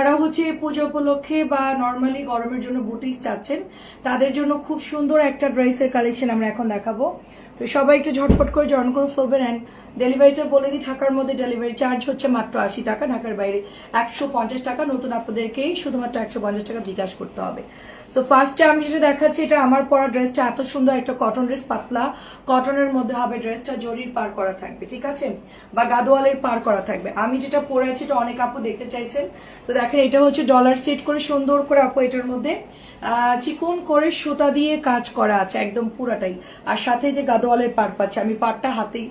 যারা হচ্ছে পুজো উপলক্ষে বা নর্মালি গরমের জন্য বুটিস চাচ্ছেন। তাদের জন্য খুব সুন্দর একটা ড্রেসের কালেকশন আমরা এখন দেখাবো। তো সবাই একটু ঝটপট করে জয়েন করে ফেলবেন অ্যান্ড ডেলিভারিটা বলে দিই, ঢাকার মধ্যে ডেলিভারি চার্জ হচ্ছে মাত্র আশি টাকা, ঢাকার বাইরে একশো পঞ্চাশ টাকা। নতুন আপনাদেরকেই শুধুমাত্র একশো পঞ্চাশ টাকা বিকাশ করতে হবে। সো ফার্স্টে আমি যেটা দেখাচ্ছি, এটা আমার পরা ড্রেসটা এত সুন্দর একটা কটন ড্রেস পাতলা। কটনের মধ্যে হবে ড্রেসটা জরির পার করা থাকবে, ঠিক আছে? বা গাদোয়ালের পার করা থাকবে। আমি যেটা পরে আছি, এটা অনেক আপু দেখতে চাইছেন। তো দেখেন, এটা হচ্ছে ডলার সেট করে, সুন্দর করে আপু এটার মধ্যে চিকন করে সুতা দিয়ে কাজ করা আছে, একদম পুরাটাই। আর সাথে যে গাদোয়ালের পার পাচ্ছে, আমি পাটটা হাতেই,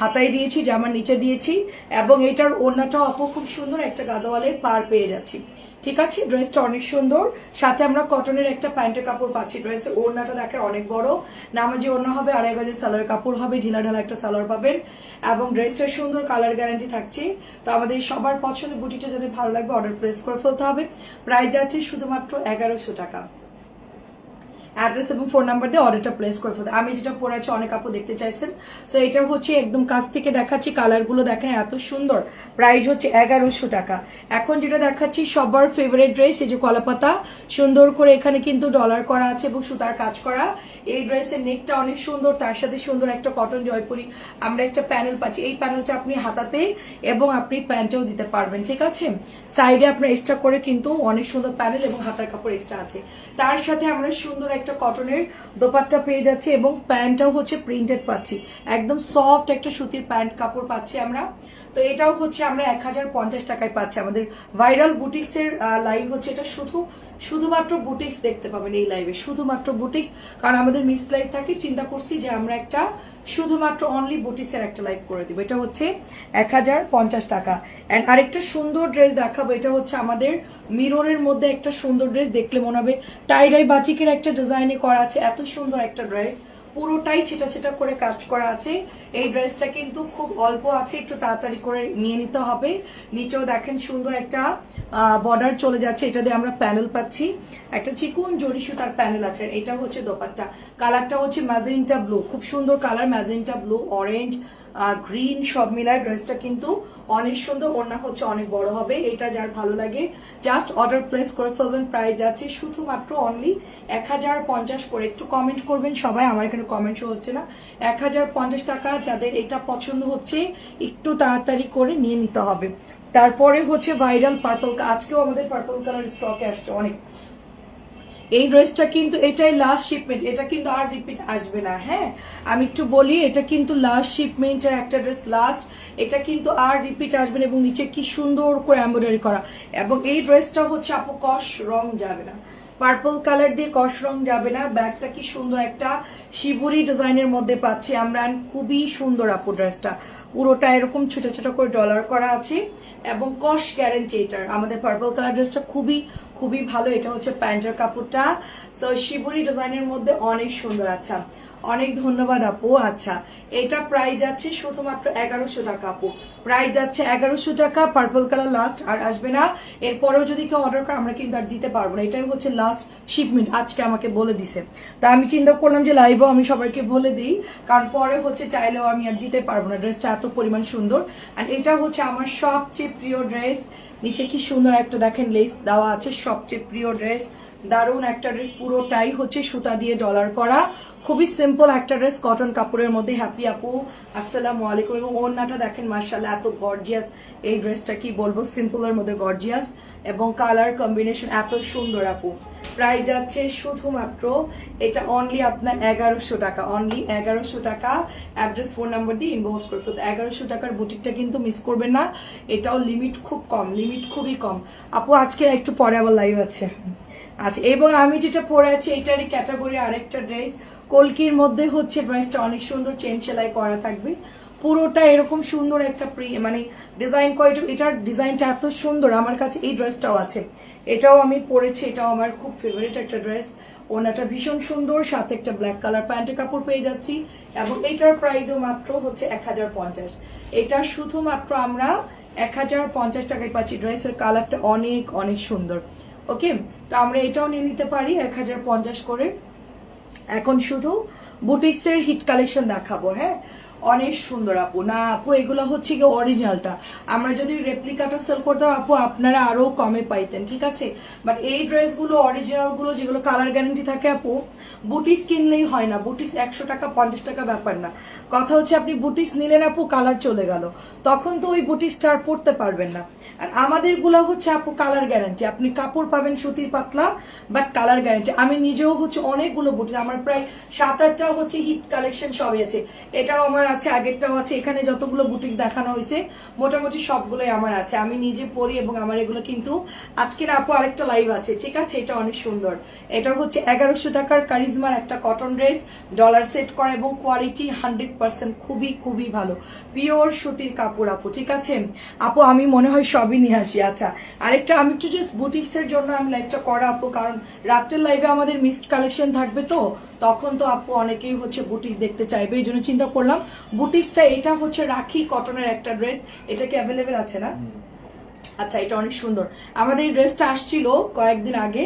হাতাই দিয়েছি, জামার নিচে দিয়েছি, এবং এটার ওড়নাটাও আপু খুব সুন্দর একটা গাদোয়ালের পার পেয়ে যাচ্ছি। ঠিক আছে? ড্রেসটা অনেক সুন্দর। সাথে আমরা কটনের একটা প্যান্টের কাপড় পাচ্ছি। ড্রেসের ওড়নাটা দেখে অনেক বড়। নামাজি ওড়না হবে, আড়াই গজের সালোয়ার কাপড় হবে, ঢিলা ঢালা একটা সালোয়ার পাবেন। এবং ড্রেসটা সুন্দর কালার গ্যারান্টি থাকছে। তো আমাদের সবার পছন্দের বুটিটা যাদের ভালো লাগবে অর্ডার প্লেস করে ফেলতে হবে। প্রাইস যাচ্ছে শুধুমাত্র এগারোশো টাকা। অ্যাড্রেস এবং ফোন নাম্বার দিয়ে অর্ডারটা প্লেস করে ফেলতে আমি যেটা পরে আছি, অনেক আপু দেখতে চাইছেন। সো এটা হচ্ছে একদম কাছ থেকে দেখাচ্ছি কালারগুলো দেখেন এত সুন্দর। প্রাইস হচ্ছে এগারোশো টাকা। এখন যেটা দেখাচ্ছি, সবার ফেভারিট ড্রেস এই যে কলাপাতা। সুন্দর করে এখানে কিন্তু ডলার করা আছে এবং সুতার কাজ করা। এই ড্রেসের নেকটা অনেক সুন্দর। তার সাথে সুন্দর একটা কটন জয়পুরি। আমরা একটা প্যানেল পাচ্ছি। এই প্যানেলটা আপনি হাতাতে এবং আপনি প্যান্টেও দিতে পারবেন, ঠিক আছে? সাইডে আপনার এক্সট্রা করে কিন্তু অনেক সুন্দর প্যানেল এবং হাতার কাপড় এক্সট্রা আছে। তার সাথে আমরা সুন্দর একটা কটনের দোপাট্টা পেয়ে যাচ্ছি এবং প্যান্টটাও হচ্ছে প্রিন্টেড পাচ্ছি। একদম সফট একটা সুতির প্যান্ট কাপড় পাচ্ছি আমরা। তো এটাও হচ্ছে আমরা এক হাজার পঞ্চাশ টাকায় পাচ্ছি। আমাদের ভাইরাল বুটিক্সের লাইভ হচ্ছে এটা শুধু, শুধুমাত্র বুটিক্স দেখতে পাবেন এই লাইভে শুধুমাত্র বুটিক্স। কারণ আমাদের মিক্সড লাইভ থাকে, চিন্তা করছি যে আমরা একটা শুধুমাত্র অনলি বুটিক্সের একটা লাইভ করে দিব। এটা হচ্ছে এক হাজার পঞ্চাশ টাকা। অ্যান্ড আরেকটা সুন্দর ড্রেস দেখাবো, এটা হচ্ছে আমাদের মিররের মধ্যে একটা সুন্দর ড্রেস দেখলে মনে হবে টাইডাই বাচিকের একটা ডিজাইনে করা আছে। এত সুন্দর একটা ড্রেস পুরোটাই ছেটা ছেটা করে কাজ করা আছে। এই ড্রেসটা কিন্তু খুব অল্প আছে, একটু তাড়াতাড়ি করে নিয়ে নিতে হবে। নিচেও দেখেন সুন্দর একটা বর্ডার চলে যাচ্ছে। এটা দিয়ে আমরা প্যানেল পাচ্ছি। একটা চিকুন জরি সুতার প্যানেল আছে। এটা হচ্ছে দোপাট্টা। কালারটা হচ্ছে ম্যাজেন্টা ব্লু খুব সুন্দর colour magenta blue orange green সব মিলায় ড্রেসটা কিন্তু অনেক সুন্দর, ওড়না হচ্ছে অনেক বড় হবে। এটা যার ভালো লাগে। জাস্ট অর্ডার প্লেস করে ফেলবেন প্রাইস যাচ্ছে শুধুমাত্র অনলি এক হাজার পঞ্চাশ করে। একটু কমেন্ট করবেন সবাই, আমার এখানে কমেন্ট শো হচ্ছে না। এক হাজার পঞ্চাশ টাকা যাদের এটা পছন্দ হচ্ছে, একটু তাড়াতাড়ি করে নিয়ে নিতে হবে। তারপরে হচ্ছে ভাইরাল পার্পল আজকেও আমাদের পার্পল কালার স্টকে আসছে অনেক। এই ড্রেসটা কিন্তু এটাই লাস্ট শিপমেন্ট এটা কিন্তু আর রিপিট আসবে না হ্যাঁ? আমি একটু বলি, এটা কিন্তু লাস্ট শিপমেন্টের একটা ড্রেস লাস্ট এটা কিন্তু আর রিপিট আসবে না, এবং নিচে কি সুন্দর করে এমব্রয়ডারি করা। এবং এই ড্রেসটা হচ্ছে, আপু, কস রং যাবে না। পার্পল কালার দিয়ে কস রং যাবে না, ব্যাগটা কি সুন্দর একটা শিবুরি ডিজাইনের মধ্যে পাচ্ছি আমরা, খুবই সুন্দর আপু ড্রেসটা পুরোটা এরকম ছোট ছোট করে ডলার করা আছে এবং কস গ্যারেন্টি এটার। আমাদের পার্পল কালার ড্রেসটা খুবই খুবই ভালো। এটা হচ্ছে প্যান্টের কাপড়টা। সো শিবুরি ডিজাইনের মধ্যে অনেক সুন্দর। আচ্ছা অনেক ধন্যবাদ আপু। আচ্ছা এটা প্রাইস যাচ্ছে শুধুমাত্র এগারোশো টাকা আপু। প্রাইস যাচ্ছে এগারোশো টাকা পার্পল কালার লাস্ট আর আসবে না। এরপরেও যদি কেউ অর্ডার করে, আমরা কিন্তু আর দিতে পারব না। এটাই হচ্ছে লাস্ট শিপমেন্ট আজকে আমাকে বলে দিছে। তা আমি চিন্তা করলাম যে লাইভও আমি সবাইকে বলে দিই, কারণ পরে হচ্ছে চাইলেও আমি আর দিতে পারব না। ড্রেসটা এত পরিমাণ সুন্দর। আর এটা হচ্ছে আমার সবচেয়ে প্রিয় ড্রেস নিচে কি সুন্দর একটা দেখেন লেস দেওয়া আছে, সবচেয়ে প্রিয় ড্রেস দারুণ একটা ড্রেস পুরোটাই হচ্ছে সুতা দিয়ে ডলার করা। খুবই সিম্পল একটা ড্রেস কটন কাপড়ের মধ্যে। হ্যাপি আপু, আসসালামু আলাইকুম। এবং ওড়নাটা দেখেন মার্শাল্লাহ এত গর্জিয়াস এই ড্রেসটা কি বলব? সিম্পলের মধ্যে গর্জিয়াস এবং কালার কম্বিনেশন এত সুন্দর আপু। প্রাইস যাচ্ছে শুধুমাত্র এটা অনলি আপনার এগারোশো টাকা অনলি এগারোশো টাকা। অ্যাড্রেস ফোন নাম্বার দিয়ে ইনবক্স করে ফেলতে এগারোশো টাকার বুটিকটা কিন্তু মিস করবেন না, এটাও লিমিট খুব কম লিমিট খুবই কম। আপু, আজকে একটু পরে আবার লাইভ আছে। আচ্ছা এবং আমি যেটা পরে আছি, এটারই ক্যাটাগরি আরেকটা ড্রেস কলকির মধ্যে হচ্ছে ড্রেসটা অনেক সুন্দর চেন সেলাই করা থাকবে। পুরোটা এরকম সুন্দর একটা প্রি মানে ডিজাইন করে এটার ডিজাইনটা এত সুন্দর, আমার কাছে এই ড্রেসটাও আছে। এটাও আমি পরেছি, এটাও আমার খুব ফেভারিট একটা ড্রেস ওনাটা ভীষণ সুন্দর, সাথে একটা ব্ল্যাক কালার প্যান্টের কাপড় পেয়ে যাচ্ছি, এবং এটার প্রাইসও মাত্র হচ্ছে এক হাজার পঞ্চাশ। এটা শুধুমাত্র আমরা এক হাজার পঞ্চাশ টাকায় পাচ্ছি ড্রেসের কালারটা অনেক অনেক সুন্দর। ওকে? তো আমরা এটাও নিয়ে নিতে পারি, এক হাজার পঞ্চাশ করে। এখন শুধু বুটিক্সের হিট কালেকশন দেখাবো হ্যাঁ? অনেক সুন্দর আপু। না, আপু, এগুলো হচ্ছে কি অরিজিনালটা আমরা যদি রেপ্লিকাটা সেল করতাম আপু, আপনারা আরও কমে পাইতেন, ঠিক আছে? বাট এই ড্রেসগুলো অরিজিনালগুলো যেগুলো কালার গ্যারান্টি থাকে, আপু বুটিস কিনলেই হয় না। বুটিস একশো টাকা, পঞ্চাশ টাকা ব্যাপার না। কথা হচ্ছে আপনি বুটিস নিলেন, আপু কালার চলে গেল। তখন তো ওই বুটিসটা আর পরতে পারবেন না। আর আমাদেরগুলা হচ্ছে, আপু কালার গ্যারান্টি আপনি কাপড় পাবেন সুতির পাতলা বাট কালার গ্যারান্টি আমি নিজেও হচ্ছে অনেকগুলো বুটিস আমার প্রায় সাত আটটা হচ্ছে হিট কালেকশন সবই আছে। এটাও আমার আছে, আগেরটাও আছে, এখানে যতগুলো বুটিক দেখানো হয়েছে, মোটামুটি সবগুলোই আমার আছে। আমি নিজে পরি এবং আমার এগুলো কিন্তু আজকের আপু আরেকটা লাইভ আছে, ঠিক আছে? এটা অনেক সুন্দর। এটা হচ্ছে এগারোশো টাকার কারিজমার একটা কটন ড্রেস ডলার সেট করা এবং কোয়ালিটি হান্ড্রেড পার্সেন্ট খুবই খুবই ভালো। পিওর সুতির কাপড় আপু, ঠিক আছে? আপু, আমি মনে হয় সবই নিয়ে আসি। আচ্ছা আরেকটা, আমি একটু জাস্ট বুটিক্সের জন্য আমি লাইভটা করা আপু, কারণ রাত্রের লাইভে আমাদের মিসড কালেকশন থাকবে তো, তখন তো আপু অনেকেই হচ্ছে বুটিক্স দেখতে চাইবে, এই জন্য চিন্তা করলাম বুটিক্সটা এটা হচ্ছে রাখি কটনের একটা ড্রেস এটা কি অ্যাভেলেবেল আছে না? আচ্ছা এটা অনেক সুন্দর। আমাদের এই ড্রেসটা আসছিল কয়েকদিন আগে,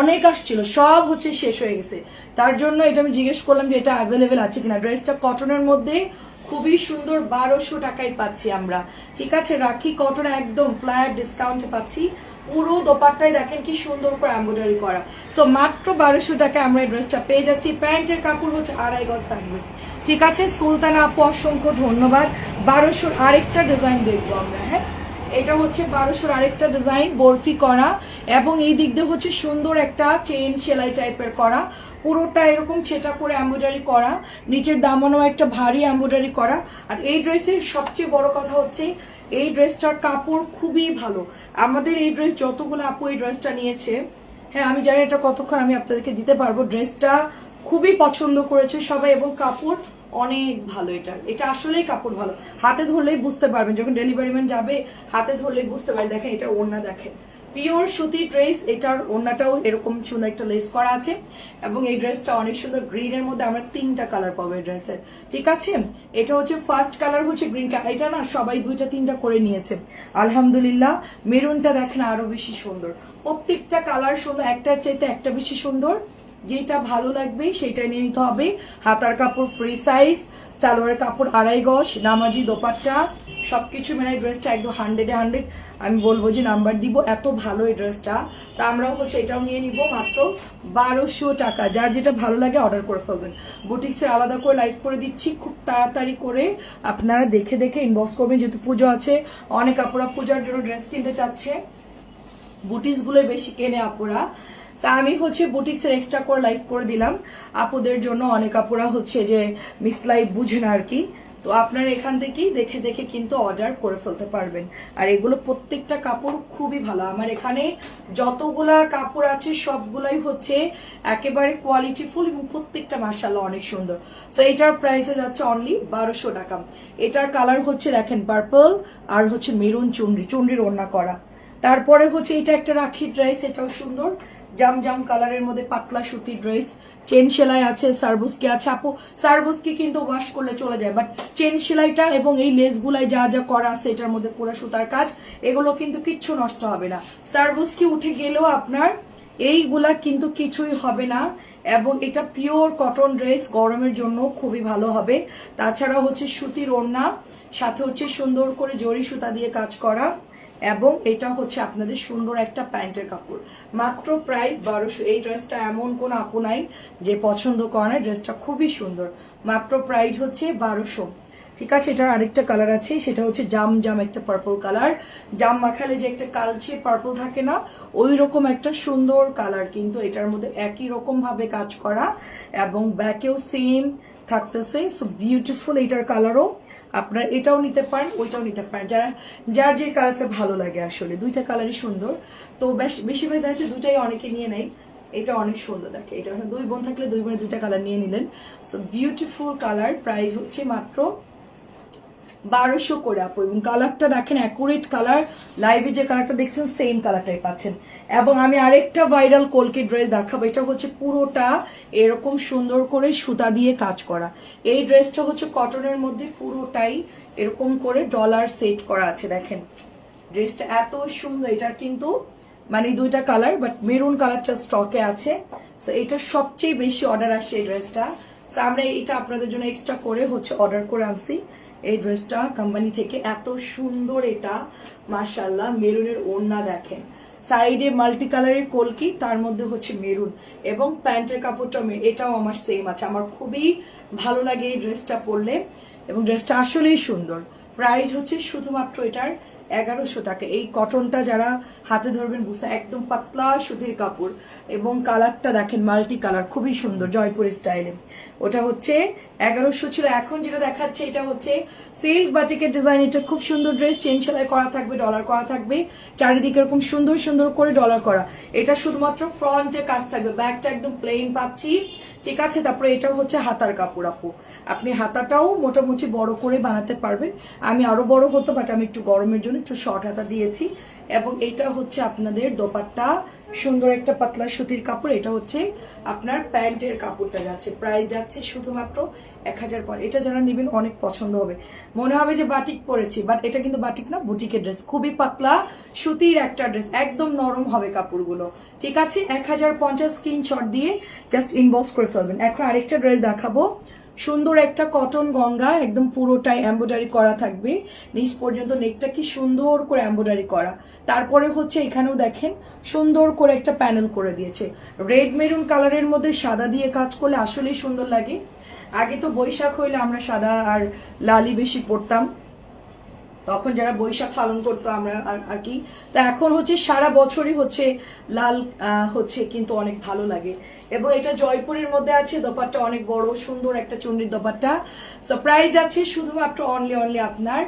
অনেক আসছিল, সব হচ্ছে শেষ হয়ে গেছে। তার জন্য এটা আমি জিজ্ঞেস করলাম যে এটা অ্যাভেলেবেল আছে কিনা। ড্রেসটা কটনের মধ্যে খুবই সুন্দর, বারোশো টাকায় পাচ্ছি আমরা। ঠিক আছে, রাখি কটন একদম ফ্ল্যাট ডিসকাউন্টে পাচ্ছি। পুরো দোপাট্টায় দেখেন কি সুন্দর করে এম্ব্রয়ডারি করা। সো মাত্র বারোশো টাকায় আমরা এই ড্রেসটা পেয়ে যাচ্ছি। প্যান্টের কাপড় হচ্ছে আড়াই গজ থাকবে। ঠিক আছে, সুলতানা আপু অসংখ্য ধন্যবাদ। বারোশোর আরেকটা ডিজাইন দেখব আমরা হ্যাঁ? এটা হচ্ছে বারোশোর আরেকটা ডিজাইন বরফি করা, এবং এই দিক দিয়ে হচ্ছে সুন্দর একটা চেন সেলাই টাইপের করা। পুরোটা এরকম ছেটা করে এম্ব্রয়ডারি করা, নিচের দামানো একটা ভারী এম্ব্রয়ডারি করা। আর এই ড্রেসের সবচেয়ে বড় কথা হচ্ছে, এই ড্রেসটার কাপড় খুবই ভালো। আমাদের এই ড্রেস যতগুলো আপু এই ড্রেসটা নিয়েছে হ্যাঁ আমি জানি এটা কতক্ষণ আমি আপনাদেরকে দিতে পারব। ড্রেসটা খুবই পছন্দ করেছে সবাই, এবং কাপড় অনেক ভালো এটা। এটা আসলেই কাপড় ভালো। হাতে ধরলেই বুঝতে পারবেন, যখন ডেলিভারি ম্যান যাবে, হাতে ধরলেই বুঝতে পারবেন, দেখেন এটা ওড়না দেখেন। পিওর সুতি ড্রেস এটার ওড়নাটাও এরকম সুন্দর একটা লেস করা আছে। এবং এই ড্রেসটা অনেক সুন্দর গ্রিনের মধ্যে আমরা তিনটা কালার পাবো এই ড্রেসের ঠিক আছে? এটা হচ্ছে ফার্স্ট কালার হচ্ছে গ্রিন কালার এটা না সবাই দুইটা, তিনটা করে নিয়েছে। আলহামদুলিল্লাহ, মেরুনটা দেখেন আরও বেশি সুন্দর। প্রত্যেকটা কালার সুন্দর, একটার চাইতে একটা বেশি সুন্দর। যেটা ভালো লাগবে সেটা নিয়ে নিতে হবে। হাতার কাপড় ফ্রি সাইজ সালোয়ার কাপড় আড়াই গজ, নামাজি দোপাট্টা, সবকিছু মিলাই ড্রেসটা একদম হান্ড্রেডে হান্ড্রেড আমি বলব যে নাম্বার দিব, এত ভালো এই ড্রেসটা তা আমরাও হচ্ছে এটাও নিয়ে নিব মাত্র বারোশো টাকা। যার যেটা ভালো লাগে অর্ডার করে ফেলবেন। বুটিক্সে আলাদা করে লাইভ করে দিচ্ছি, খুব তাড়াতাড়ি করে আপনারা দেখে দেখে ইনবক্স করবেন। যেহেতু পুজো আছে, অনেক আপুরা পূজার জন্য ড্রেস কিনতে চাচ্ছে। বুটিক্সগুলোই বেশি কেনে আপুরা। আমি হচ্ছে বুটিক্সের এক্সট্রা করে লাইভ করে দিলাম। আপুদের জন্য অনেক আপুরা হচ্ছে যে মিক্স লাইভ বুঝে না আর কি। তো আপনারা এখান থেকেই দেখে দেখে কিন্তু অর্ডার করে ফেলতে পারবেন। আর এগুলো প্রত্যেকটা কাপড় খুবই ভালো। আমার এখানে যতগুলা কাপড় আছে, সবগুলাই হচ্ছে একেবারে কোয়ালিটিফুল এবং প্রত্যেকটা মাসাল্লাহ অনেক সুন্দর। সো এটার প্রাইস হয়ে যাচ্ছে অনলি বারোশো টাকা। এটার কালার হচ্ছে দেখেন পার্পল আর হচ্ছে মেরুন চুনরি চুনরির ওড়না করা। তারপরে হচ্ছে এটা একটা রাখি ড্রেস এটাও সুন্দর। জাম জাম কালারের মধ্যে পাতলা সুতির ড্রেস চেন সেলাই আছে, সার্বুসকি আছে। আপু, সার্বুসকি কিন্তু ওয়াশ করলে চলে যায় বাট চেন সেলাইটা এবং এই লেসগুলাই যা যা করা আছে, এটার মধ্যে পুরো সুতার কাজ, এগুলো কিন্তু কিচ্ছু নষ্ট হবে না। সার্বুসকি উঠে গেলেও আপনার এইগুলা কিন্তু কিছুই হবে না, এবং এটা পিওর কটন ড্রেস গরমের জন্য খুবই ভালো হবে। তাছাড়া হচ্ছে সুতির ওড়না, সাথে হচ্ছে সুন্দর করে জরি সুতা দিয়ে কাজ করা। এবং এটা হচ্ছে আপনাদের সুন্দর একটা প্যান্টের কাপড়। মাত্র প্রাইস বারোশো। এই ড্রেসটা এমন কোন আপু নাই যে পছন্দ করে না ড্রেসটা খুবই সুন্দর। মাত্র প্রাইস হচ্ছে বারোশো। ঠিক আছে, এটার আরেকটা কালার আছে, সেটা হচ্ছে জাম জাম একটা পার্পল কালার জাম মাখালে যে একটা কালচে পার্পল থাকে না ওই রকম একটা সুন্দর কালার কিন্তু এটার মধ্যে একই রকম ভাবে কাজ করা এবং ব্যাকেও সেম থাকতেছে। সো বিউটিফুল এটার কালারও আপনার এটাও নিতে পারেন, ওইটাও নিতে পারেন। যারা, যার যে কালারটা ভালো লাগে আসলে, দুইটা কালারই সুন্দর। তো বেশ, বেশিরভাগ দেখা যাচ্ছে দুটাই অনেকে নিয়ে নেয়। এটা অনেক সুন্দর দেখে। এটা দুই বোন থাকলে দুই বোনের দুইটা কালার নিয়ে নিলেন। সো বিউটিফুল কালার প্রাইস হচ্ছে মাত্র বারোশো করে আপু এবং কালারটা দেখেন অ্যাকুরেট কালার লাইভে যে কালারটা দেখছেন সেম কালারটাই পাচ্ছেন। এবং আমি আরেকটা ভাইরাল কলকে ড্রেস দেখাবো এটা হচ্ছে পুরোটা এরকম সুন্দর করে সুতা দিয়ে কাজ করা। এই ড্রেসটা হচ্ছে কটনের মধ্যে পুরোটাই এরকম করে ডলার সেট করা আছে দেখেন। ড্রেসটা এত সুন্দর এটার কিন্তু মানে দুইটা কালার বাট মেরুন কালারটা স্টকে আছে। সো এটা সবচেয়ে বেশি অর্ডার আসে এই ড্রেসটা So, আমরা এটা আপনাদের জন্য এক্সট্রা করে হচ্ছে অর্ডার করে আনছি। এই ড্রেসটা কোম্পানি থেকে এত সুন্দর এটা মাশাল্লাহ মেরুনের ওড়না দেখেন। সাইডে মাল্টি কালারের কলকি, তার মধ্যে হচ্ছে মেরুন এবং প্যান্টের কাপড়টা এটাও আমার সেম আছে। আমার খুবই ভালো লাগে এই ড্রেসটা পরলে এবং ড্রেসটা আসলেই সুন্দর। প্রাইস হচ্ছে শুধুমাত্র এটার এগারোশো টাকা। এই কটনটা যারা হাতে ধরবেন বুঝতে একদম পাতলা সুতির কাপড় এবং কালারটা দেখেন মাল্টি কালার খুবই সুন্দর জয়পুর স্টাইলে ওটা হচ্ছে এগারোশো ছিল। এখন যেটা দেখাচ্ছে, এটা হচ্ছে সিল্ক বাটিকের ডিজাইন এটা খুব সুন্দর ড্রেস চেন সেলাই করা থাকবে ডলার করা থাকবে। চারিদিকে এরকম সুন্দর সুন্দর করে ডলার করা। এটা শুধুমাত্র ফ্রন্টে কাজ থাকবে। ব্যাগটা একদম প্লেন পাচ্ছি। ঠিক আছে? তারপরে এটা হচ্ছে হাতার কাপড়, আপু। আপনি হাতাটাও মোটামুটি বড় করে বানাতে পারবেন। আমি আরও বড় হতো বাট আমি একটু গরমের জন্য একটু শর্ট হাতা দিয়েছি। এবং এটা হচ্ছে আপনাদের দোপাট্টা সুন্দর একটা পাতলা সুতির কাপড়, এটা হচ্ছে আপনার প্যান্টের কাপড়টা যাচ্ছে। প্রায় যাচ্ছে শুধুমাত্র এক হাজার পর এটা যারা নেবেন অনেক পছন্দ হবে। মনে হবে যে বাটিক পরেছি বাট এটা কিন্তু বাটিক না, বুটিকের ড্রেস খুবই পাতলা সুতির একটা ড্রেস একদম নরম হবে কাপড়গুলো। ঠিক আছে? এক হাজার পঞ্চাশ স্ক্রিনশট দিয়ে জাস্ট ইনবক্স করে ফেলবেন। এখন আরেকটা ড্রেস দেখাবো। সুন্দর একটা কটন গঙ্গা, একদম পুরোটাই এম্ব্রয়ডারি করা থাকবে। নিচ পর্যন্ত নেকটা কি সুন্দর করে এম্ব্রয়ডারি করা। তারপরে হচ্ছে এখানেও দেখেন, সুন্দর করে একটা প্যানেল করে দিয়েছে। রেড মেরুন কালারের মধ্যে সাদা দিয়ে কাজ করলে আসলেই সুন্দর লাগে। আগে তো বৈশাখ হইলে আমরা সাদা আর লালই বেশি পড়তাম তখন যারা বৈশাখ পালন করতো আমরা আর কি। তো এখন হচ্ছে সারা বছরই হচ্ছে লাল হচ্ছে কিন্তু অনেক ভালো লাগে। এবং এটা জয়পুরের মধ্যে আছে, দোপাট্টা অনেক বড়, সুন্দর একটা চুন্ডির দোপাট্টা। সো প্রাইস যাচ্ছে শুধুমাত্র অনলি অনলি আপনার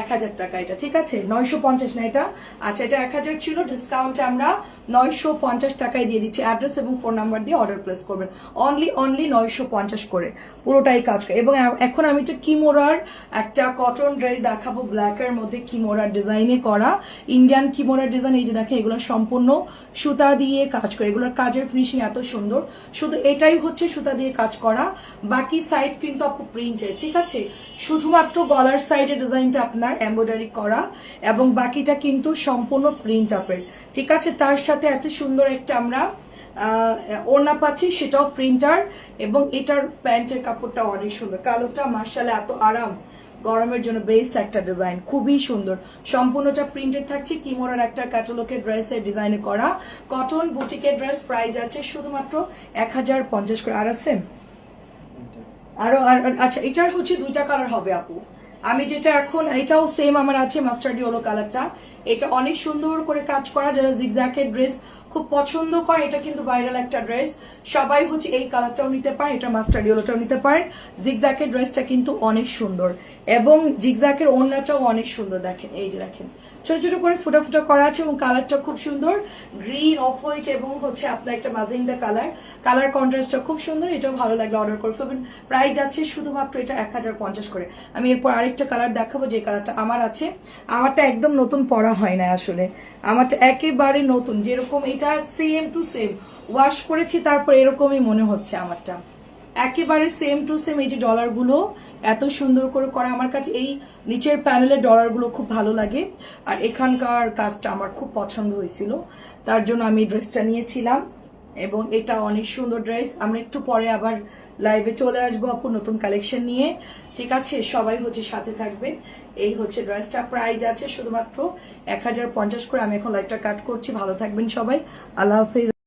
এক হাজার টাকা এটা, ঠিক আছে? নয়শো পঞ্চাশ না এটা? আচ্ছা এটা এক হাজার ছিল ডিসকাউন্টে আমরা নয়শো পঞ্চাশ টাকায় দিয়ে দিচ্ছি অ্যাড্রেস এবং ফোন নাম্বার দিয়ে অর্ডার প্লেস করবেন। অনলি অনলি নয়শো পঞ্চাশ করে, পুরোটাই কাজ করে। এবং এখন আমি একটা কিমোরার একটা কটন ড্রেস দেখাবো ব্ল্যাকের মধ্যে কিমোরার ডিজাইনে করা ইন্ডিয়ান কিমোরার ডিজাইন, এই যে দেখেন, এগুলো সম্পূর্ণ সুতা দিয়ে কাজ করে। এগুলোর কাজের ফিনিশিং এত সুন্দর। শুধু এটাই হচ্ছে সুতা দিয়ে কাজ করা। বাকি সাইড কিন্তু আপু প্রিন্টের ঠিক আছে? শুধুমাত্র গলার সাইডে ডিজাইনটা আপনার এমব্রয়ডারি করা এবং বাকিটা কিন্তু সম্পূর্ণ প্রিন্ট আপের ঠিক আছে? তার সাথে এত সুন্দর একটা আমরা ওড়না পাচ্ছি, সেটাও প্রিন্টার এবং এটার প্যান্টের কাপড়টা অনেক সুন্দর। কালোটা মার্শালে এত আরাম। গরমের জন্য বেস্ট একটা ডিজাইন খুবই সুন্দর। সম্পূর্ণটা প্রিন্টেড থাকছে কিমোরার একটা ক্যাটালগের ড্রেসের ডিজাইনে করা। কটন বুটিকের ড্রেস প্রাইস আছে শুধুমাত্র এক হাজার পঞ্চাশ করে। আর আছে? আর- আচ্ছা এটার হচ্ছে দুইটা কালার হবে আপু। আমি যেটা এখন, এটাও সেম আমার আছে মাস্টার্ড ইয়েলো কালারটা এটা অনেক সুন্দর করে কাজ করা, যারা জিগজ্যাকের ড্রেস খুব পছন্দ করে, এটা কিন্তু ভাইরাল একটা ড্রেস সবাই হচ্ছে এই কালারটাও নিতে পারে, এটা মাস্টার্ড ইয়েলোটাও নিতে পারেন। জিগজ্যাকের ড্রেসটা কিন্তু অনেক সুন্দর। এবং জিগজ্যাকের ওড়নাটাও অনেক সুন্দর দেখেন, এই যে দেখেন। ছোট ছোট করে ফুটা ফুটা করা আছে এবং কালারটা খুব সুন্দর। গ্রিন অফ হোয়াইট এবং হচ্ছে আপনার একটা মাজেন্ডা কালার কালার কন্ট্রাস্টটা খুব সুন্দর, এটাও ভালো লাগল অর্ডার করে ফেলবেন। প্রাইস যাচ্ছে শুধুমাত্র এটা এক হাজার পঞ্চাশ করে। আমি এরপর আরেকটা কালার দেখাবো, যে কালারটা আমার আছে। আমারটা একদম নতুন পরা হয় না আসলে। আমারটা একেবারে নতুন, যেরকম এটা সেম টু সেম ওয়াশ করেছি, তারপর এরকমই মনে হচ্ছে আমারটা। একেবারে সেম টু সেম এই যে ডলারগুলো এত সুন্দর করে করা। আমার কাছে এই নিচের প্যানেলের ডলারগুলো খুব ভালো লাগে। আর এখানকার কাজটা আমার খুব পছন্দ হয়েছিল। তার জন্য আমি ড্রেসটা নিয়েছিলাম। এবং এটা অনেক সুন্দর ড্রেস আমরা একটু পরে আবার লাইভে চলে আসব আপু, নতুন কালেকশন নিয়ে। ঠিক আছে? সবাই হচ্ছে সাথে থাকবেন এই হচ্ছে ড্রেসটা প্রাইজ আছে শুধুমাত্র এক হাজার পঞ্চাশ করে। আমি এখন লাইভটা কাট করছি। ভালো থাকবেন সবাই। আল্লাহ হাফিজ।